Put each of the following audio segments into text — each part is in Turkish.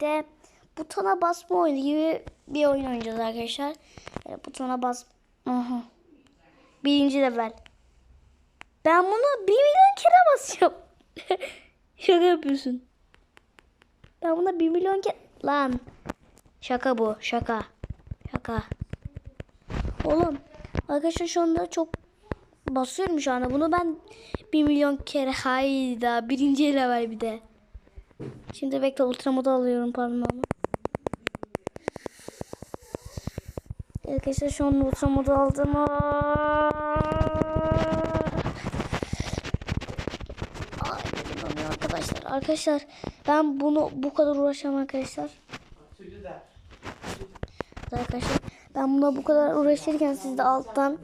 de butona basma oyunu gibi bir oyun oynayacağız arkadaşlar. Yani butona bas. Aha. Birinci level. Ben bunu bir milyon kere basacağım. Şaka yapıyorsun. Ben buna bir milyon kere... Lan. Şaka bu. Şaka. Şaka. Oğlum. Arkadaşlar şu anda çok basıyorum şu anda. Bunu ben bir milyon kere hayda. Birinci level bir de. Şimdi bekle ultra modu alıyorum parmağımı. Arkadaşlar şu an ultra modu aldım. Ay, inanamıyorum arkadaşlar. Arkadaşlar ben bunu bu kadar uğraşamam arkadaşlar. Arkadaşlar ben buna bu kadar uğraşırken siz de alttan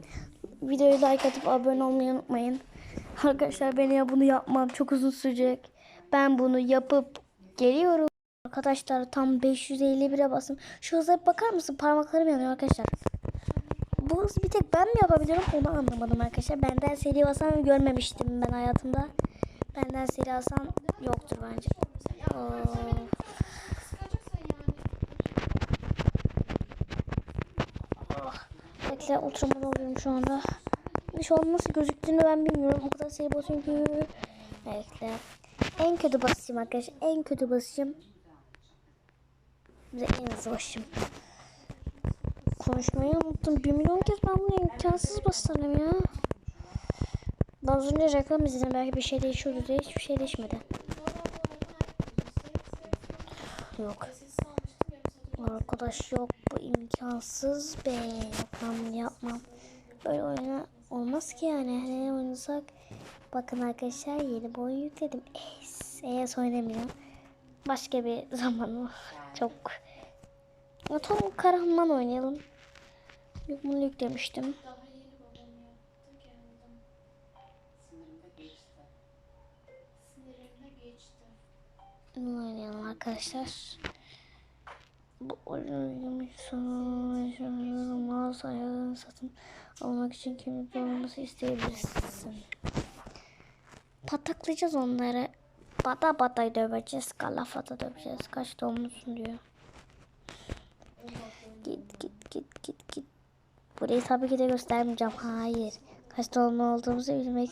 videoyu like atıp abone olmayı unutmayın. Arkadaşlar ben ya bunu yapmam çok uzun sürecek. Ben bunu yapıp geliyorum. Arkadaşlar tam 551'e basın. Şu hıza bir bakar mısın? Parmaklarım yanıyor arkadaşlar. Bu hız bir tek ben mi yapabiliyorum onu anlamadım arkadaşlar. Benden seri basan görmemiştim ben hayatımda. Benden seri basan yoktur bence. Oo. Bekle ultramada alıyorum şu anda. Şu an nasıl gözüktüğünü ben bilmiyorum. O kadar seri basıyorum ki. Bekle. En kötü basışım arkadaşlar. En kötü basışım. Bize en hızlı basışım. Konuşmayı unuttum. Bir milyon kez ben bunu imkansız basarım ya. Ben az önce reklam izledim. Belki bir şey değişiyordu diye hiçbir şey değişmedi. Yok. Arkadaş yok bu imkansız be. Ben yapmam. Böyle oyuna olmaz ki yani. Ne oynasak. Bakın arkadaşlar yeni bir oyun yükledim. Es. Es oynamıyorum. Başka bir zaman çok. Tam Karahan'dan oynayalım. Bunu yüklemiştim. Bunu oynayalım arkadaşlar. Bu oyunun sonu mouse ayarını satın almak için kimlik olması isteyebilirsin. Pataklayacağız onları. Bata bata döveceğiz. Kalafata döveceğiz. Kaç doğumlusun diyor. Git git git git git. Burayı tabii ki de göstermeyeceğim. Hayır. Kaç doğumlu olduğumuzu bilmek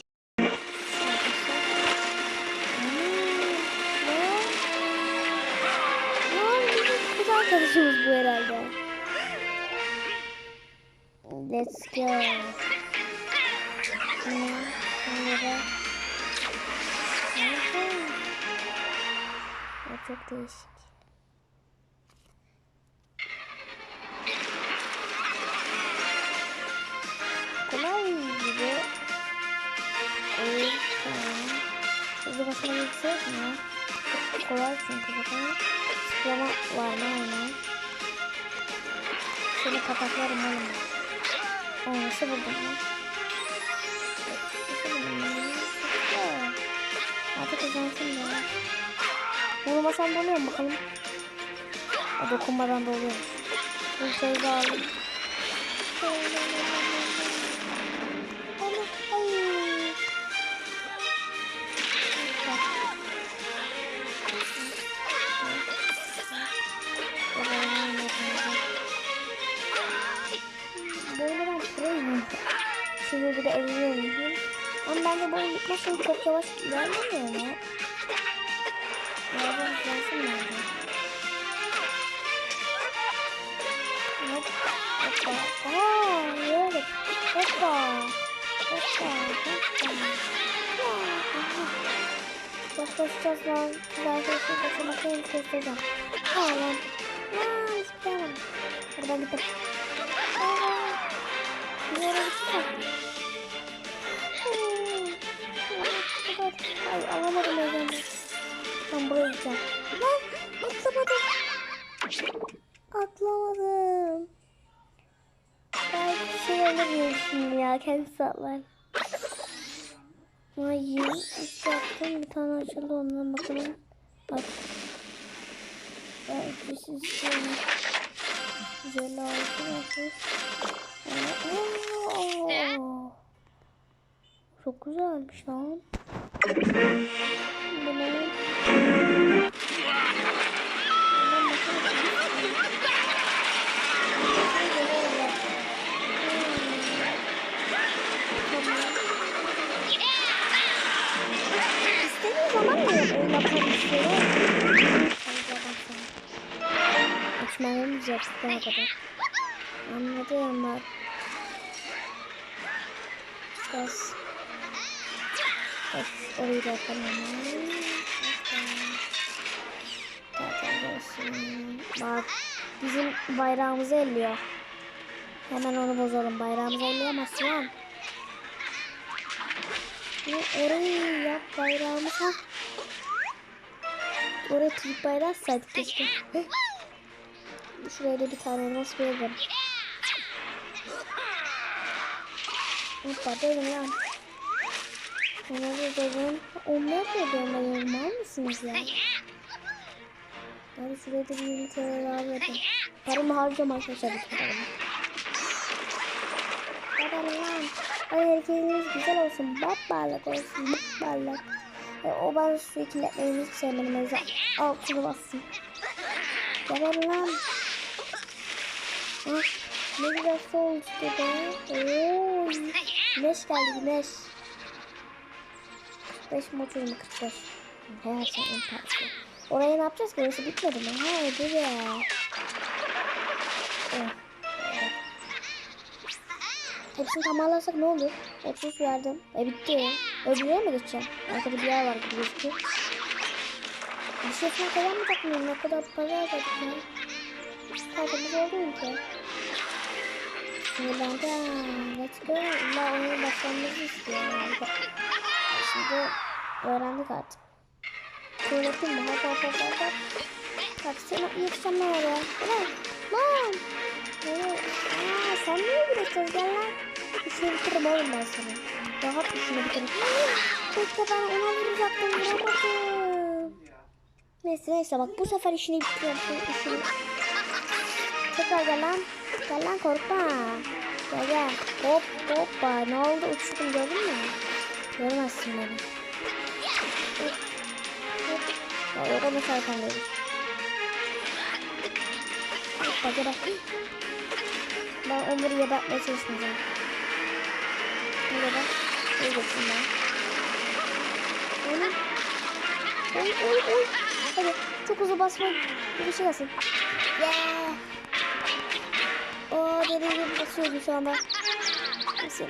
arkadaşımız bu herhalde. Let's go. Çok değişik. Kolay gibi. Evet, tamam. Hızlı basma yüksek mi? Kolay çünkü bakalım. Sıklama var mı aynen. Seni kapaklarım oğlum. O nasıl buldum lan? Nasıl buldum lan? Güzel. Artık kazansın da. Vurmasam da oluyor mu bakalım? O dokunmadan da oluyor. Bu şeyi de aldım. Allah, ay. Bak. Böyle ben proyum. Şimdi bir de evleniyorum. Ama bence bu oyun bitmesi çok yavaş ilerlemiyor mu? Yaklaşacağız lan. Güzel sesle kaçırmak en göstereceğim. Aa lan. Lan zıplayamam. Ben gittim. Bir yere gittim. Ay alamadım heyecanı. Ben buraya gideceğim. Lan atlamadım. Atlamadım. Belki şey olur şimdi ya kendisi atlar. Ay üç yaptım bir tane açıldı ondan bakalım. Bak. Belki siz güzel. Oo. Çok güzelmiş lan. Bu? Olmayacak daha kadar. Anladım bak. Biraz. Of, orayı da yapalım. Zaten olsun. Bak bizim bayrağımızı elliyor. Hemen onu bozalım. Bayrağımızı elleyemezsin lan. Ne orayı yap bayrağımız ha. Oraya Türk bayrağı atsaydık keşke. Şuraya da bir tane elmas verelim. Hoppa dedim lan. Onları dedim. Onlar da dönmeleri var mısınız ya? Yani şuraya da bir 20 TL daha verdim. Paramı harcam arkadaşlar. Hadi lan. Ay herkesiniz güzel olsun. Bak parlak olsun. Bak parlak. E, o ben su ikiletmeyi hiç sevmedim. O yüzden altını bassın. Geber lan. Ne güzel su oldu işte be. Oo, güneş geldi güneş. 45 mi 30 mu 45. Her şey pahalısı. Oraya ne yapacağız ki? Orası bitmedi mi? Ha öyle ya. Evet. Hepsini tamamlarsak ne olur? 30 verdim. E bitti. Öbürüne mi geçeceğim? Arkada bir yer var gibi gözüküyor. Bir şey falan kazanmayacak mıyım? Ne kadar para harcadık ya? Tertemiz oldu. Şimdi de let's go. İlla oyuna başlamamızı istiyor. Şimdi öğrendik artık. Şöyle yapayım mı? Hop hop hop. Bak seni yetişeceğim ben oraya. Lan! Lan! Aa, sen niye bırakıyorsun? Gel lan. İşini bitiririm oğlum ben sana. Rahat işini bitiririm. Bekle ben ona vuracaktım. Vuramadım. Neyse neyse bak bu sefer işini bitiriyorum. İşini. Tekrar gel lan. Gel lan korkma. Gel gel. Hop hoppa. Ne oldu? Uçurdum gördün mü? Görmezsin beni. Hop. Yok onu sayfam verir. Hoppa gel bak. Ben onları yabatmaya çalışmayacağım. Bak. Şey geçsin ben. Oğlum. Oy oy oy. Hadi çok hızlı basma. Bir şey gelsin. Yeah. Oo deli gibi basıyorum şu anda. Nasıl?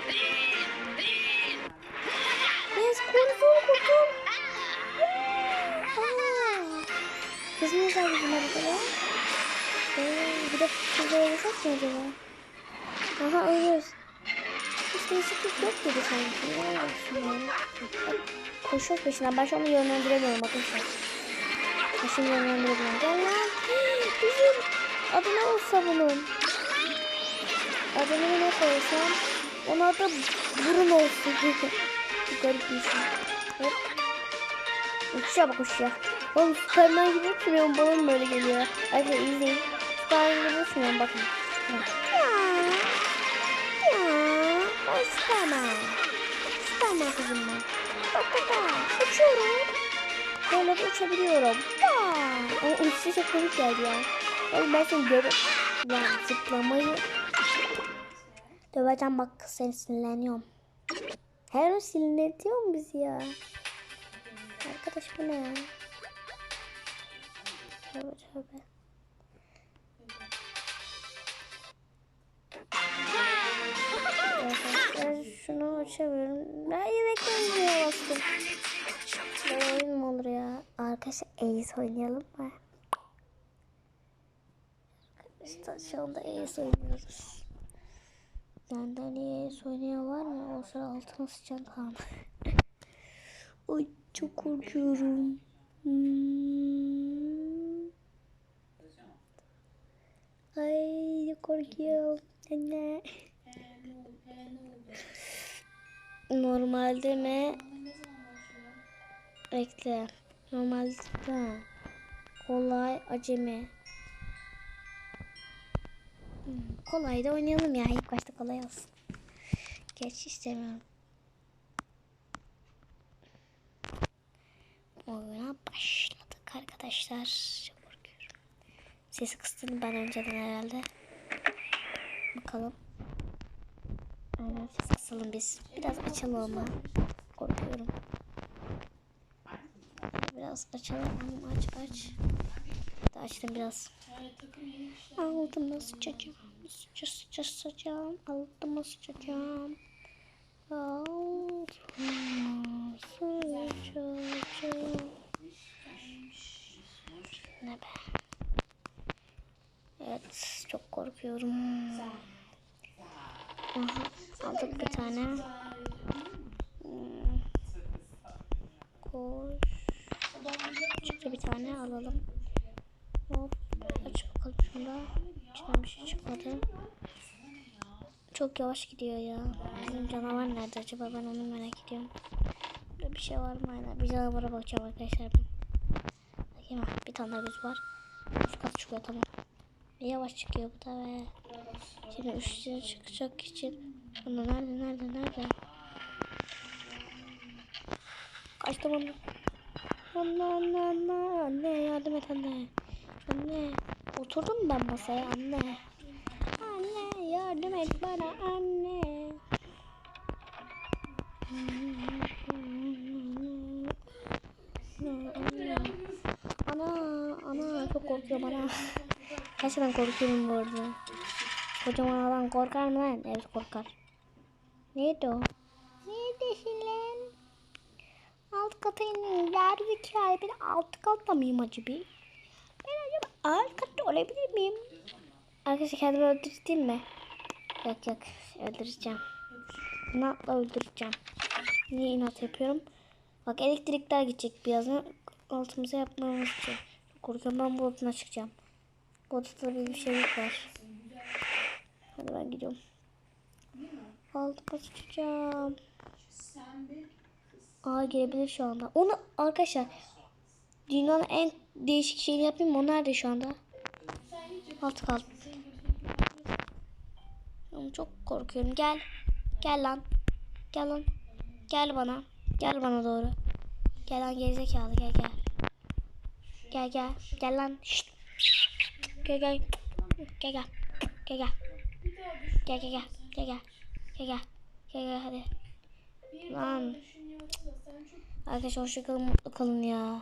Yes kurtul kurtul. Aa. Kız niye bizim arada ya? Ee, bir de kızı oynasak mı acaba? Aha ölüyoruz. Hiç değişiklik yok gibi sanki. Ya? Koşuyoruz peşinden. Ben şu an yönlendiremiyorum arkadaşlar. Şimdi yönlendiremiyorum. Gel lan. Bizim adı ne olsa bunun? Adını ne koysam? Onun adı burun olsun. Bu garip bir şey. Hop. Uçuşa bak uçuşa. Oğlum Superman gibi uçmuyorum. Bana mı böyle geliyor? Hadi izleyin. Superman gibi uçmuyorum bakın. Ya. Ya. Ben Superman. Superman kızım ben. Bak bak bak. Uçuyorum. Böyle de uçabiliyorum. Aa. Ama uçuşu çok komik geldi ya. Oğlum ben seni görüp ya zıplamayı döveceğim bak seni sinirleniyorum. Her sinirletiyor mu bizi ya? Arkadaş bu ne ya? Tövbe tövbe. Şunu açamıyorum. Yemekten diye bastım. Böyle oyun mu olur ya? Arkadaşlar Ace oynayalım mı? Arkadaşlar şu anda Ace oynuyoruz. Ace oynayan var mı? O sıra altına sıçan kan. Ay çok korkuyorum. Hmm. Ay çok korkuyorum. Anne. Normalde mi? Bekle. Normalde kolay acemi. Hmm, kolay da oynayalım ya. İlk başta kolay olsun. Geç istemiyorum. Oyuna başladık arkadaşlar. Çok korkuyorum. Sesi kıstım ben önceden herhalde. Bakalım. Aynen ses kısalım biz. Biraz açalım ama. Korkuyorum. Biraz açalım. Aç aç. Da açtım biraz. Evet takım yeni Sıça sıça sıçacağım. Altıma sıçacağım. Altıma sıçacağım. Ne be? Evet çok korkuyorum. Aha, aldık bir tane. Hmm. Koş. Çıktı bir tane alalım. Hop. Aç bakalım şunda. Şey çıkmadı. Çok yavaş gidiyor ya. Bizim canavar nerede acaba ben onu merak ediyorum. Burada bir şey var mı hala? Bir canavara bakacağım arkadaşlar ben. Bakayım ha, bir tane göz var. Üst kat çıkıyor tamam. Yavaş çıkıyor bu da be. Şimdi üstüne çıkacak için. Ana nerede nerede nerede? Kaçtım onu. Anne anne anne anne yardım et anne. Anne oturdum ben masaya anne. Anne yardım et bana anne. Ana ana çok korkuyorum ana. Gerçekten korkuyorum bu arada. Kocaman adam korkar mı lan? Evet korkar. Neydi o? Neredesin lan? Alt kata inin. Yarı hikaye bir alt katta mıyım acaba? Ben acaba alt katta olabilir miyim? Arkadaşlar kendimi öldürteyim mi? Yok yok öldüreceğim. İnatla öldüreceğim. Niye inat yapıyorum? Bak elektrikler gidecek birazdan. Altımıza yapmamız için. Korkuyorum ben bu odana çıkacağım. Bu odada bir, şeylik var. Hadi ben gidiyorum. Altıma çıkacağım. Aa girebilir şu anda. Onu arkadaşlar dünyanın en değişik şeyini yapayım? O nerede şu anda? Altı kaldı. çok korkuyorum. Gel. Gel lan. Gel lan. Gel bana. Gel bana doğru. Gel lan gerizekalı gel gel. Gel gel. Gel lan. Şşt. Gel gel. Gel gel. Gel gel. Gel gel gel. Gel gel. Gel gel. Gel gel hadi. Lan. Arkadaşlar hoşçakalın mutlu kalın ya.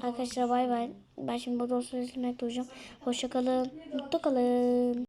Arkadaşlar bay bay. Ben şimdi bu dosyayı silmek duracağım. Hoşçakalın. Mutlu kalın.